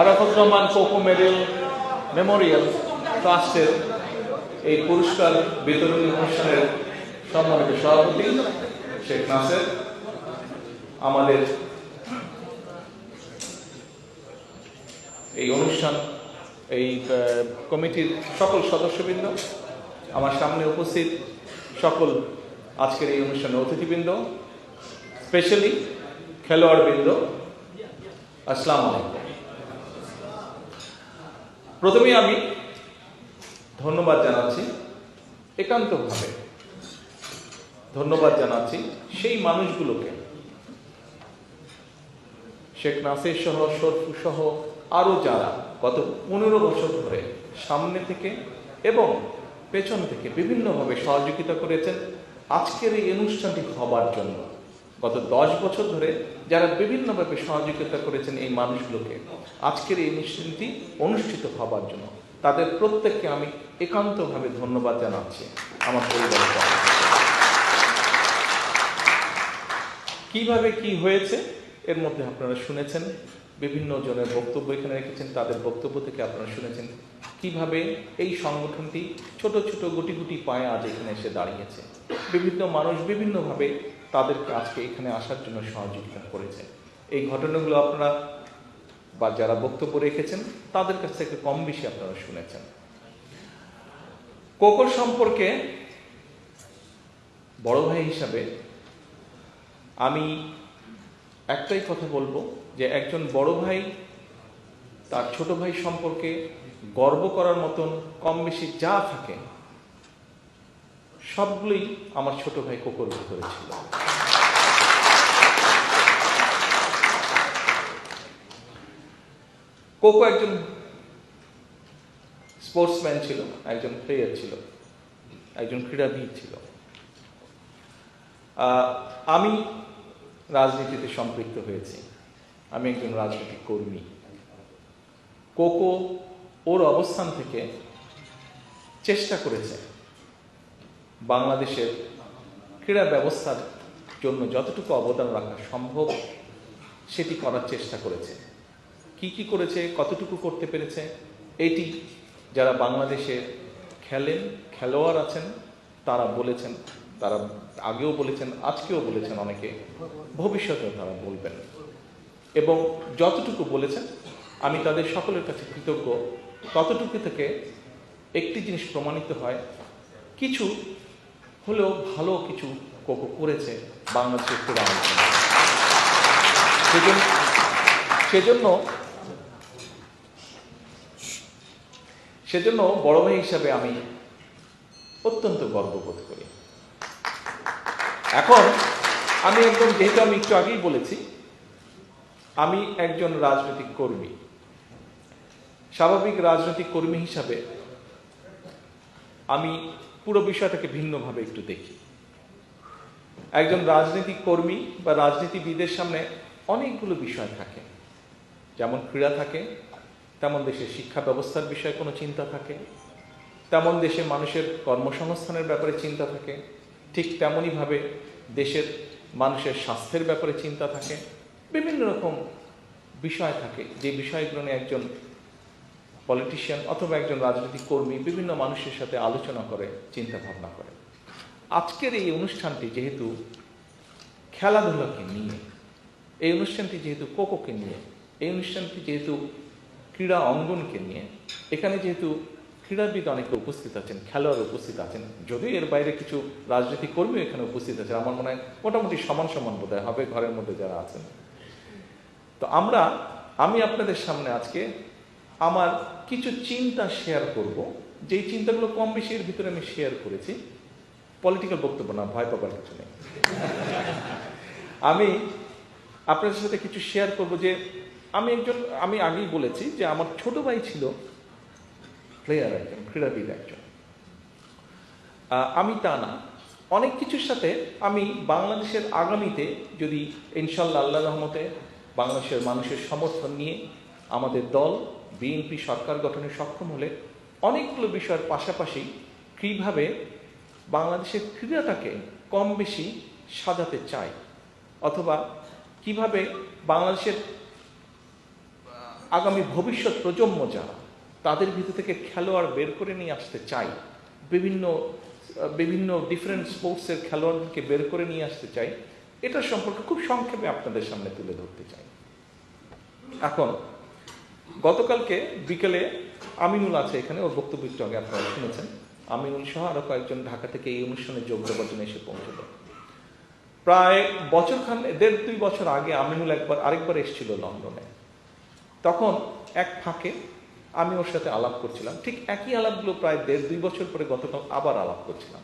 Arafat Rahman Koko medal memorial ট্রাস্টের এই পুরস্কার বিতরণী অনুষ্ঠানের সম্মানিত সভাপতি শেখ নাসের, আমাদের এই অনুষ্ঠান, এই কমিটির সকল সদস্যবৃন্দ, আমার সামনে উপস্থিত সকল আজকের এই অনুষ্ঠানের অতিথিবৃন্দ, স্পেশালি খেলোয়াড়বৃন্দ, আসসালামু আলাইকুম। প্রথমে আমি ধন্যবাদ জানাচ্ছি একান্তভাবে। ধন্যবাদ জানাচ্ছি সেই মানুষগুলোকে। শেখ নাসির সহ, শরফু সহ আরও যারা গত পনেরো বছর ধরে সামনে থেকে এবং পেছন থেকে বিভিন্নভাবে সহযোগিতা করেছেন, আজকের এই অনুষ্ঠানটি হবার জন্য। গত দশ বছর ধরে যারা বিভিন্নভাবে সহযোগিতা করেছেন এই মানুষগুলোকে, আজকের এই অনুষ্ঠানটি অনুষ্ঠিত হবার জন্য তাদের প্রত্যেককে আমি একান্তভাবে ধন্যবাদ জানাচ্ছি আমার পরিবারের। কীভাবে কি হয়েছে, এর মধ্যে আপনারা শুনেছেন, বিভিন্ন জনের বক্তব্য এখানে রেখেছেন, তাদের বক্তব্য থেকে আপনারা শুনেছেন, কীভাবে এই সংগঠনটি ছোট ছোট গুটি গুটি পায়ে আজ এখানে এসে দাঁড়িয়েছে বিভিন্ন মানুষ বিভিন্নভাবে তাদেরকে আজকে এখানে আসার জন্য সহযোগিতা করেছে। এই ঘটনাগুলো আপনারা বা যারা বক্তব্য রেখেছেন, তাদের কাছ থেকে কম বেশি আপনারা শুনেছেন। কোকর সম্পর্কে বড় ভাই হিসাবে আমি একটাই কথা বলব যে একজন বড় ভাই তার ছোট ভাই সম্পর্কে গর্ব করার মতন কম বেশি যা থাকে, সবগুলোই আমার ছোট ভাই কোকর ভিতরে কোকো একজন স্পোর্টসম্যান ছিল, একজন প্লেয়ার ছিল, একজন ক্রীড়াবিদ ছিল। আমি রাজনীতিতে সম্পৃক্ত হয়েছি। আমি একজন রাজনৈতিক কর্মী। কোকো ওর অবস্থান থেকে চেষ্টা করেছে বাংলাদেশের ক্রীড়া ব্যবস্থার জন্য যতটুকু অবদান রাখা সম্ভব, সেটি করার চেষ্টা করেছে। কি কি করেছে, কতটুকু করতে পেরেছে, এটি যারা বাংলাদেশে খেলেন, খেলোয়াড় আছেন, তারা বলেছেন, তারা আগেও বলেছেন, আজকেও বলেছেন অনেকে, ভবিষ্যতেও তারা বলবেন। এবং যতটুকু বলেছেন, আমি তাদের সকলের কাছে কৃতজ্ঞ, ততটুকু থেকে একটি জিনিস প্রমাণিত হয়, কিছু হলেও ভালো কিছু কোকো করেছে বাংলাদেশের সেজন্য সেজন্য বড় ভাই হিসাবে আমি অত্যন্ত গর্ববোধ করি। এখন আমি একদম যেহেতু আমি একটু আগেই বলেছি, আমি একজন রাজনৈতিক কর্মী। স্বাভাবিক রাজনৈতিক কর্মী হিসাবে আমি পুরো বিষয়টাকে ভিন্নভাবে একটু দেখি। একজন রাজনৈতিক কর্মী বা রাজনীতিবিদের সামনে অনেকগুলো বিষয় থাকে। যেমন ক্রীড়া থাকে, তেমন দেশের শিক্ষা ব্যবস্থার বিষয়ে কোনো চিন্তা থাকে, তেমন দেশে মানুষের কর্মসংস্থানের ব্যাপারে চিন্তা থাকে, ঠিক তেমনইভাবে দেশের মানুষের স্বাস্থ্যের ব্যাপারে চিন্তা থাকে, বিভিন্ন রকম বিষয় থাকে। যে বিষয়গুলো নিয়ে একজন পলিটিশিয়ান অথবা একজন রাজনৈতিক কর্মী বিভিন্ন মানুষের সাথে আলোচনা করে চিন্তা ভাবনা করে। আজকের এই অনুষ্ঠানটি যেহেতু খেলাধুলাকে নিয়ে, এই অনুষ্ঠানটি যেহেতু কোকোকে নিয়ে এই অনুষ্ঠানটি যেহেতু ক্রীড়া অঙ্গনকে নিয়ে, এখানে যেহেতু ক্রীড়াবিদ অনেকে উপস্থিত আছেন, খেলোয়াড় উপস্থিত আছেন, যদিও এর বাইরে কিছু রাজনৈতিক কর্মীও এখানে উপস্থিত আছেন, আমার মনে হয় মোটামুটি সমান সমান বোধ হবে ঘরের মধ্যে যারা আছেন। তো আমরা, আমি আপনাদের সামনে আজকে আমার কিছু চিন্তা শেয়ার করব, যেই চিন্তাগুলো কম বেশি এর ভিতরে আমি শেয়ার করেছি। পলিটিক্যাল বক্তব্য না, ভয় পাবার কিছু নেই। আমি আপনাদের সাথে কিছু শেয়ার করব যে আমি একজন, আমি আগেই বলেছি যে আমার ছোট ভাই ছিল প্লেয়ার একজন, ক্রীড়াবিদ একজন। আমি তা না। অনেক কিছুর সাথে আমি বাংলাদেশের আগামীতে যদি ইনশাল্লাহ আল্লাহ রহমতে বাংলাদেশের মানুষের সমর্থন নিয়ে আমাদের দল বিএনপি সরকার গঠনে সক্ষম হলে অনেকগুলো বিষয়ের পাশাপাশি কীভাবে বাংলাদেশের ক্রীড়াটাকে কম বেশি সাজাতে চাই, অথবা কীভাবে বাংলাদেশের আগামী ভবিষ্যৎ প্রজন্ম যারা, তাদের ভিতর থেকে খেলোয়াড় বের করে নিয়ে আসতে চাই, বিভিন্ন বিভিন্ন ডিফারেন্ট স্পোর্টসের খেলোয়াড়কে বের করে নিয়ে আসতে চাই, এটা সম্পর্কে খুব সংক্ষেপে আপনাদের সামনে তুলে ধরতে চাই। এখন, গতকালকে বিকেলে আমিনুল আছে এখানে, ওর বক্তব্য একটু আগে আপনারা শুনেছেন। আমিনুল সহ আরও কয়েকজন ঢাকা থেকে এই অনুষ্ঠানে যোগ দেওয়ার জন্য এসে পৌঁছল। প্রায় বছর খান দেড় দুই বছর আগে আমিনুল একবার, আরেকবার এসেছিল লন্ডনে। তখন এক ফাঁকে আমি ওর সাথে আলাপ করছিলাম। ঠিক একই আলাপগুলো প্রায় দেড় দুই বছর পরে গতকাল আবার আলাপ করছিলাম।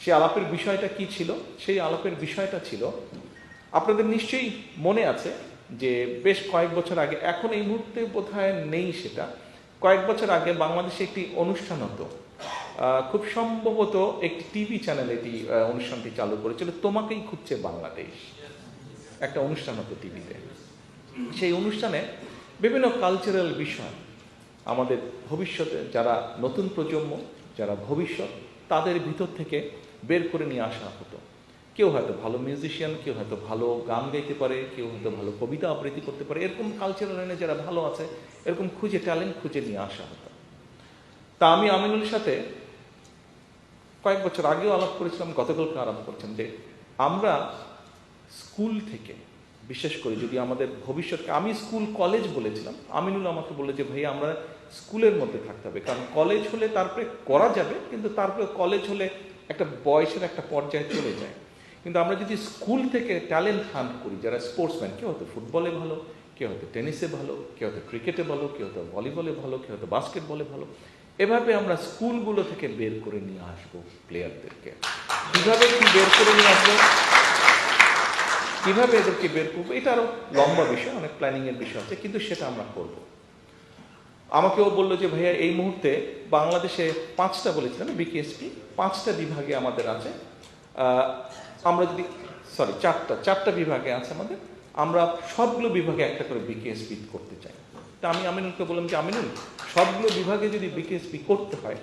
সেই আলাপের বিষয়টা কি ছিল? সেই আলাপের বিষয়টা ছিল, আপনাদের নিশ্চয়ই মনে আছে যে বেশ কয়েক বছর আগে, এখন এই মুহূর্তে বোধহয় নেই সেটা। কয়েক বছর আগে বাংলাদেশে একটি অনুষ্ঠান হতো। খুব সম্ভবত একটি টিভি চ্যানেল এটি অনুষ্ঠানটি চালু করেছিল, তোমাকেই খুঁজছে বাংলাদেশ। একটা অনুষ্ঠান হতো টিভিতে। সেই অনুষ্ঠানে বিভিন্ন কালচারাল বিষয় আমাদের ভবিষ্যতে যারা নতুন প্রজন্ম, যারা ভবিষ্যৎ, তাদের ভিতর থেকে বের করে নিয়ে আসা হতো। কেউ হয়তো ভালো মিউজিশিয়ান কেউ হয়তো ভালো গান গাইতে পারে, কেউ হয়তো ভালো কবিতা আবৃত্তি করতে পারে। এরকম কালচারাল লাইনে যারা ভালো আছে, এরকম খুঁজে ট্যালেন্ট খুঁজে নিয়ে আসা হতো। তা আমি আমিনুলের সাথে কয়েক বছর আগেও আলাপ করেছিলাম, গতকালকে আলাপ করছেন যে আমরা স্কুল থেকে বিশেষ করে যদি আমাদের ভবিষ্যৎকে, আমি স্কুল কলেজ বলেছিলাম, আমিনুল আমাকে বলে যে ভাই আমরা স্কুলের মধ্যে থাকতে হবে। কারণ কলেজ হলে তারপরে করা যাবে, কিন্তু তারপরে কলেজ হলে একটা বয়সের একটা পর্যায়ে চলে যায়। কিন্তু আমরা যদি স্কুল থেকে ট্যালেন্ট হান্ট করি, যারা স্পোর্টসম্যান, কেউ হয়তো ফুটবলে ভালো, কেউ হয়তো টেনিসে ভালো, কেউ হয়তো ক্রিকেটে ভালো, কেউ হয়তো ভলিবলে ভালো, কেউ হয়তো বাস্কেটবলে ভালো, এভাবে আমরা স্কুলগুলো থেকে বের করে নিয়ে আসব প্লেয়ারদেরকে। কীভাবে কি বের করে নিয়ে আসব? কীভাবে এদেরকে বের করব, এটা আরও লম্বা বিষয়, অনেক প্ল্যানিং এর বিষয় আছে, কিন্তু সেটা আমরা করব। আমাকেও বলল যে, ভাইয়া, এই মুহূর্তে বাংলাদেশে পাঁচটা বলেছিলাম বিকেএসপি পাঁচটা বিভাগে আমাদের আছে। আমরা যদি সরি চারটা চারটা বিভাগে আছে আমাদের। আমরা সবগুলো বিভাগে একটা করে বিকেএসপি করতে চাই। তা আমি আমিনুলকে বললাম যে, আমিনুল, সবগুলো বিভাগে যদি বিকেএসপি করতে হয়,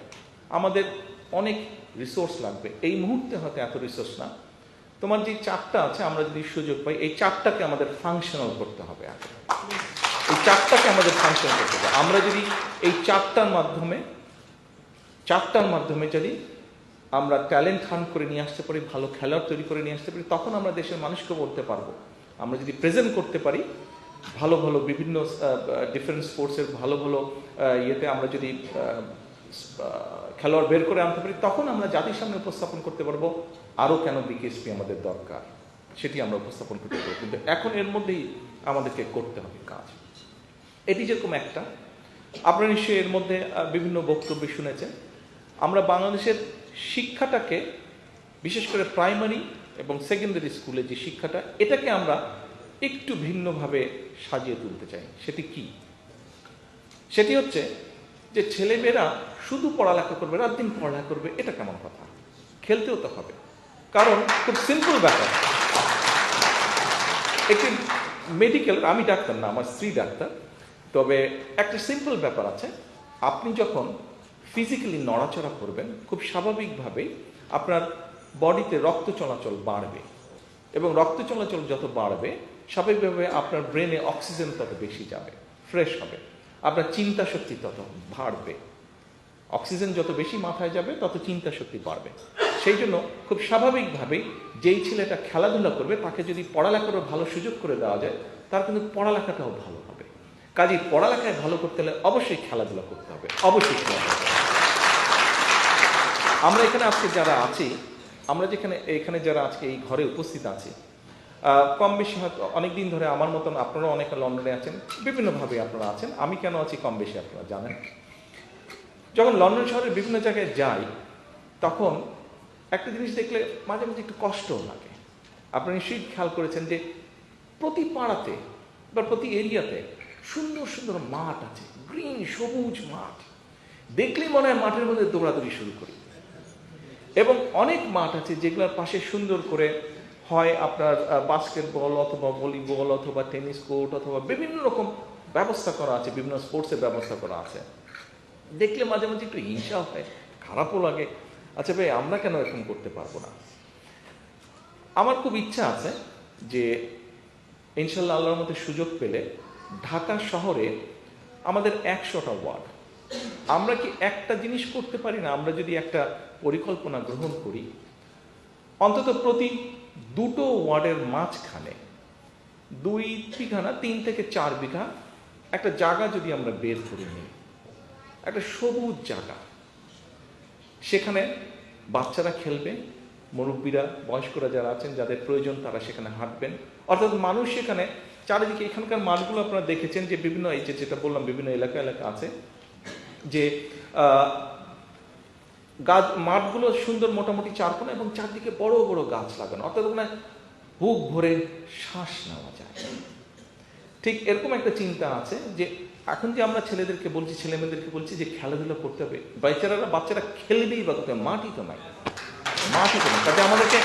আমাদের অনেক রিসোর্স লাগবে। এই মুহূর্তে হয়তো এত রিসোর্স না তোমার যে চারটা আছে, আমরা যদি সুযোগ পাই, এই চারটাকে আমাদের ফাংশনাল করতে হবে এই চারটাকে আমাদের ফাংশন করতে হবে। আমরা যদি এই চারটার মাধ্যমে চারটার মাধ্যমে যদি আমরা ট্যালেন্ট হান্ট করে নিয়ে আসতে পারি, ভালো খেলোয়াড় তৈরি করে নিয়ে আসতে পারি, তখন আমরা দেশের মানুষকে বলতে পারব। আমরা যদি প্রেজেন্ট করতে পারি, ভালো ভালো বিভিন্ন ডিফারেন্ট স্পোর্টসের ভালো ভালো ইয়েতে আমরা যদি খেলোয়াড় বের করে আনতে পারি, তখন আমরা জাতির সামনে উপস্থাপন করতে পারব, আরও কেন বিকেএসপি আমাদের দরকার? সেটি আমরা উপস্থাপন করতে পারব। কিন্তু এখন এর মধ্যেই আমাদেরকে করতে হবে কাজ। এটি যেরকম একটা, আপনারা নিশ্চয়ই এর মধ্যে বিভিন্ন বক্তব্য শুনেছেন। আমরা বাংলাদেশের শিক্ষাটাকে, বিশেষ করে প্রাইমারি এবং সেকেন্ডারি স্কুলে যে শিক্ষাটা, এটাকে আমরা একটু ভিন্নভাবে সাজিয়ে তুলতে চাই। সেটি কি? সেটি হচ্ছে যে ছেলেমেয়েরা শুধু পড়ালেখা করবে রাত দিন পড়ালেখা করবে, এটা কেমন কথা? খেলতেও তো হবে। কারণ খুব সিম্পল ব্যাপার। একটি মেডিকেল আমি ডাক্তার না, আমার স্ত্রী ডাক্তার। তবে একটা সিম্পল ব্যাপার আছে। আপনি যখন ফিজিক্যালি নড়াচড়া করবেন, খুব স্বাভাবিকভাবেই আপনার বডিতে রক্ত চলাচল বাড়বে। এবং রক্ত চলাচল যত বাড়বে, স্বাভাবিকভাবে আপনার ব্রেনে অক্সিজেন তত বেশি যাবে ফ্রেশ হবে। আপনার চিন্তা শক্তি তত বাড়বে। অক্সিজেন যত বেশি মাথায় যাবে, তত চিন্তা শক্তি বাড়বে। সেই জন্য খুব স্বাভাবিকভাবেই যেই ছেলেটা খেলাধুলা করবে, তাকে যদি পড়ালেখারও ভালো সুযোগ করে দেওয়া যায়, তার কিন্তু পড়ালেখাটাও ভালো হবে। কাজেই পড়ালেখায় ভালো করতে হলে অবশ্যই খেলাধুলা করতে হবে, অবশ্যই আমরা এখানে আজকে যারা আছি, আমরা যেখানে, এখানে যারা আজকে এই ঘরে উপস্থিত আছি কম বেশি হয়তো অনেক দিন ধরে আমার মতন আপনারা অনেকে লন্ডনে আছেন, বিভিন্নভাবে আপনারা আছেন, আমি কেন আছি কম বেশি আপনারা জানেন? যখন লন্ডন শহরের বিভিন্ন জায়গায় যাই, তখন একটা জিনিস দেখলে মাঝে মাঝে একটু কষ্টও লাগে। আপনারা নিশ্চয়ই খেয়াল করেছেন যে প্রতি পাড়াতে বা প্রতি এরিয়াতে সুন্দর সুন্দর মাঠ আছে, গ্রিন, সবুজ মাঠ। দেখলেই মনে হয় মাঠের মধ্যে দৌড়াদৌড়ি শুরু করি। এবং অনেক মাঠ আছে যেগুলোর পাশে সুন্দর করে হয় আপনার বাস্কেটবল অথবা ভলিবল অথবা টেনিস কোর্ট অথবা বিভিন্ন রকম ব্যবস্থা করা আছে, বিভিন্ন স্পোর্টসের ব্যবস্থা করা আছে। দেখলে মাঝে মাঝে একটু হিংসা হয়, খারাপও লাগে। আচ্ছা ভাই, আমরা কেন এরকম করতে পারব না? আমার খুব ইচ্ছা আছে যে ইনশাল্লাহ আল্লাহর মধ্যে সুযোগ পেলে ঢাকা শহরে আমাদের একশোটা ওয়ার্ড। আমরা কি একটা জিনিস করতে পারি না? আমরা যদি একটা পরিকল্পনা গ্রহণ করি, অন্তত প্রতি দুটো ওয়ার্ডের মাঝখানে, দুই বিঘা না, তিন থেকে চার বিঘা, একটা জায়গা যদি আমরা বের করে নিই, একটা সবুজ জায়গা, সেখানে বাচ্চারা খেলবে, মুরব্বীরা, বয়স্করা যারা আছেন, যাদের প্রয়োজন তারা সেখানে হাঁটবেন। অর্থাৎ মানুষ সেখানে, চারিদিকে এখানকার মাঠগুলো আপনারা দেখেছেন যে বিভিন্ন, এই যেটা বললাম, বিভিন্ন এলাকা এলাকা আছে, যে গাছ, মাঠগুলো সুন্দর মোটামুটি চারকোনা এবং চারদিকে বড় বড় গাছ লাগানো। অর্থাৎ ওখানে বুক ভরে শ্বাস নেওয়া যায়। ঠিক এরকম একটা চিন্তা আছে যে, এখন যে আমরা ছেলেদেরকে বলছি ছেলে মেয়েদেরকে বলছি যে খেলাধুলা করতে হবে, বাচ্চারা বাচ্চারা খেলবেই বা কোথায়? মাঠই তো নাই। মাঠই তো নাই। কাজে আমাদেরকে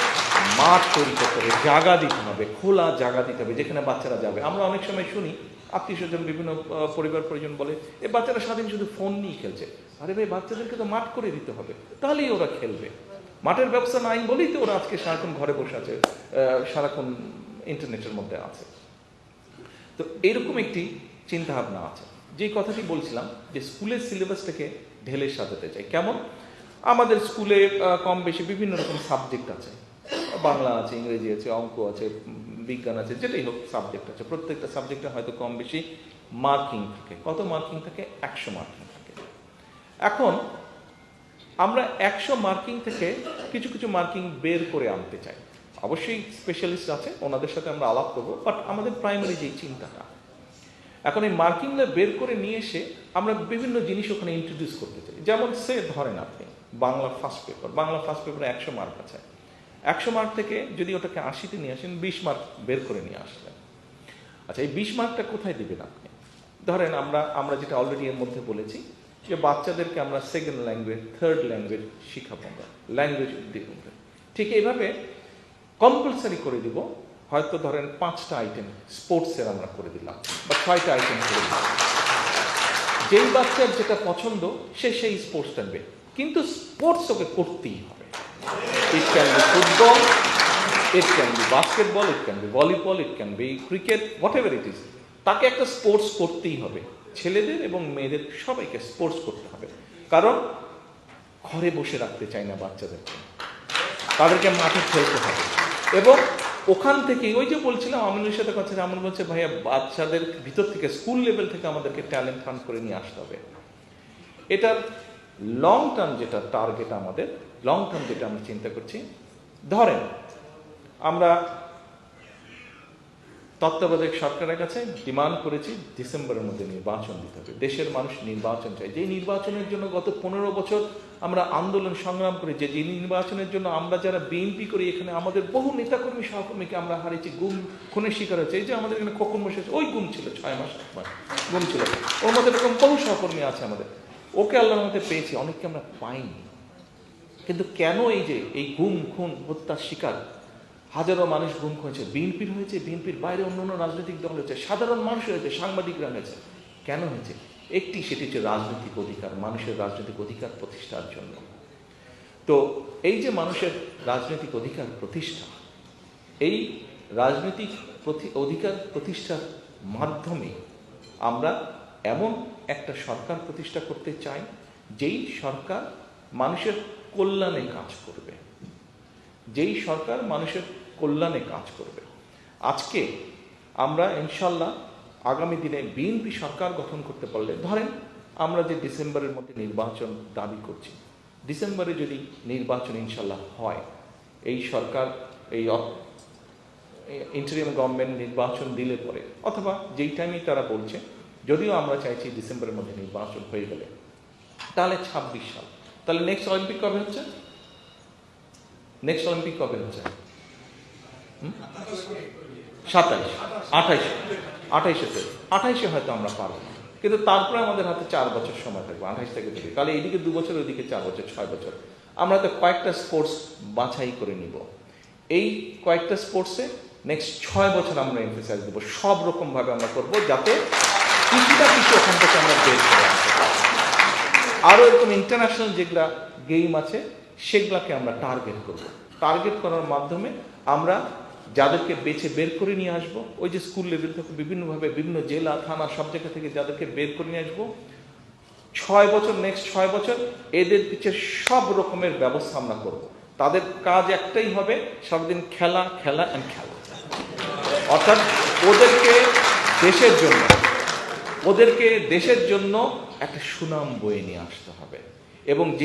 মাঠ তৈরি করতে হবে, জায়গা দিতে হবে, খোলা জায়গা দিতে হবে, যেখানে বাচ্চারা যাবে। আমরা অনেক সময় শুনি আত্মীয় স্বজন, বিভিন্ন পরিবার পরিজন বলে, এ বাচ্চারা স্বাধীন শুধু ফোন নিয়ে খেলছে। আরে ভাই, বাচ্চাদেরকে তো মাঠ করে দিতে হবে, তাহলেই ওরা খেলবে। মাঠের ব্যবস্থা নাই বলেই তো ওরা আজকে সারাক্ষণ ঘরে বসে আছে সারাক্ষণ ইন্টারনেটের মধ্যে আছে। তো এরকম একটি চিন্তা ভাবনা আছে। যেই কথাটি বলছিলাম যে স্কুলের সিলেবাসটাকে ঢেলে সাজাতে চাই। কেমন? আমাদের স্কুলে কম বেশি বিভিন্ন রকম সাবজেক্ট আছে। বাংলা আছে, ইংরেজি আছে, অঙ্ক আছে, বিজ্ঞান আছে, যেটাই হোক সাবজেক্ট আছে। প্রত্যেকটা সাবজেক্টে হয়তো কম বেশি মার্কিং থাকে। কত মার্কিং থাকে? একশো মার্কিং থাকে। এখন আমরা একশো মার্কিং থেকে কিছু কিছু মার্কিং বের করে আনতে চাই। অবশ্যই স্পেশালিস্ট আছে, ওনাদের সাথে আমরা আলাপ করব বাট আমাদের প্রাইমারি যেই চিন্তাটা। এখন এই মার্কিংটা বের করে নিয়ে এসে আমরা বিভিন্ন জিনিস ওখানে ইন্ট্রোডিউস করতে চাই। যেমন সে ধরেন আপনি, Bangla first paper Bangla first পেপারে একশো মার্ক আছে। একশো মার্ক থেকে যদি ওটাকে আশিতে নিয়ে আসেন, বিশ মার্ক বের করে নিয়ে আসলেন। আচ্ছা এই বিশ মার্কটা কোথায় দিবেন আপনি? ধরেন আমরা আমরা যেটা অলরেডি এর মধ্যে বলেছি যে বাচ্চাদেরকে আমরা সেকেন্ড ল্যাঙ্গুয়েজ থার্ড ল্যাঙ্গুয়েজ শিখাবো আমরা। ল্যাঙ্গুয়েজ দিব। ঠিক এইভাবে কম্পালসারি করে দিব। হয়তো ধরেন পাঁচটা আইটেম স্পোর্টসের আমরা করে দিলাম বা ছয়টা আইটেম করে দিলাম। যেই বাচ্চার যেটা পছন্দ, সে সেই স্পোর্টস টানবে। কিন্তু স্পোর্টস ওকে করতেই হবে। It can be football it can be basketball it can be volleyball it can be cricket whatever it is তাকে একটা স্পোর্টস করতেই হবে। ছেলেদের এবং মেয়েদের সবাইকে স্পোর্টস করতে হবে। কারণ ঘরে বসে রাখতে চাই না বাচ্চাদেরকে তাদেরকে মাঠে খেলতে হবে। এবং ওখান থেকে ওই যে বলছিলাম, আমিনুর সাথে কথা আমন বলছে, ভাইয়া, বাচ্চাদের ভিতর থেকে স্কুল লেভেল থেকে আমাদেরকে ট্যালেন্ট ফান্ড করে নিয়ে আসতে হবে। এটার লং টার্ম যেটা টার্গেট আমাদের লং টার্ম যেটা আমরা চিন্তা করছি ধরেন আমরা তত্ত্বাবধায়ক সরকারের কাছে ডিমান্ড করেছি ডিসেম্বরের মধ্যে নির্বাচন দিতে হবে। দেশের মানুষ নির্বাচন চাই যে নির্বাচনের জন্য গত পনেরো বছর আমরা আন্দোলন সংগ্রাম করি যে নির্বাচনের জন্য আমরা যারা বিএনপি করি এখানে আমাদের বহু নেতাকর্মী সহকর্মীকে আমরা হারিয়েছি গুম খুনের শিকার হয়েছে। এই যে আমাদের এখানে খোকন বসে আছে, ওই গুম ছিল ছয় মাস আট গুম ছিল। ওর মধ্যে এরকম বহু সহকর্মী আছে আমাদের। ওকে আল্লাহর মধ্যে পেয়েছি অনেককে আমরা পাইনি। কিন্তু কেন এই যে এই গুম, খুন, হত্যার শিকার? হাজারো মানুষ গুম হয়েছে, বিএনপির হয়েছে, বিএনপির বাইরে অন্য অন্য রাজনৈতিক দল হয়েছে, সাধারণ মানুষ হয়েছে, সাংবাদিকরা হয়েছে। কেন হয়েছে? একটি, সেটি হচ্ছে রাজনৈতিক অধিকার, মানুষের রাজনৈতিক অধিকার প্রতিষ্ঠার জন্য। তো এই যে মানুষের রাজনৈতিক অধিকার প্রতিষ্ঠা, এই রাজনৈতিক অধিকার প্রতিষ্ঠার মাধ্যমে আমরা এমন একটা সরকার প্রতিষ্ঠা করতে চাই, যেই সরকার মানুষের কল্যাণে কাজ করবে। যেই সরকার মানুষের কল্যাণে কাজ করবে। আজকে আমরা ইনশাল্লাহ আগামী দিনে বিএনপি সরকার গঠন করতে পারলে, ধরেন আমরা যে ডিসেম্বরের মধ্যে নির্বাচন দাবি করছি, ডিসেম্বরে যদি নির্বাচন ইনশাল্লাহ হয়, এই সরকার, এই ইন্টারিয়াম গভর্নমেন্ট নির্বাচন দিলে পরে, অথবা যেই টাইমেই তারা বলছে, যদিও আমরা চাইছি ডিসেম্বরের মধ্যে নির্বাচন হয়ে গেলে, তাহলে ছাব্বিশ সাল। তাহলে নেক্সট অলিম্পিক কবে হচ্ছে? নেক্সট অলিম্পিক কবে হচ্ছে? সাতাইশ। আঠাইশে। আঠাইশে আঠাইশে হয়তো আমরা পারব। কিন্তু তারপরে আমাদের হাতে চার বছর সময় থাকবে, আঠাইশ থেকে থেকে তাহলে এইদিকে দু বছর, ওইদিকে চার বছর, ছয় বছর। আমরা তো কয়েকটা স্পোর্টস বাছাই করে নিব। এই কয়েকটা স্পোর্টসে নেক্সট ছয় বছর আমরা এমফেসাইজ দেবো। সব রকমভাবে আমরা করব যাতে কিছুটা কিছু ওখান থেকে আমরা বের করে আনতে পারি। আরও এরকম ইন্টারন্যাশনাল যেগুলা গেম আছে, সেগুলাকে আমরা টার্গেট করব। টার্গেট করার মাধ্যমে আমরা যাদেরকে বেছে বের করে নিয়ে আসব, ওই যে স্কুল লেভেল থেকে বিভিন্নভাবে বিভিন্ন জেলা, থানা, সব জায়গা থেকে যাদেরকে বের করে নিয়ে আসব। ছয় বছর নেক্সট ছয় বছর এদের পিছে সব রকমের ব্যবস্থা আমরা করব। তাদের কাজ একটাই হবে সারাদিন খেলা খেলা অ্যান্ড খেলা। অর্থাৎ ওদেরকে দেশের জন্য, ওদেরকে দেশের জন্য একটা সুনাম বয়ে নিয়ে আসতে হবে। এবং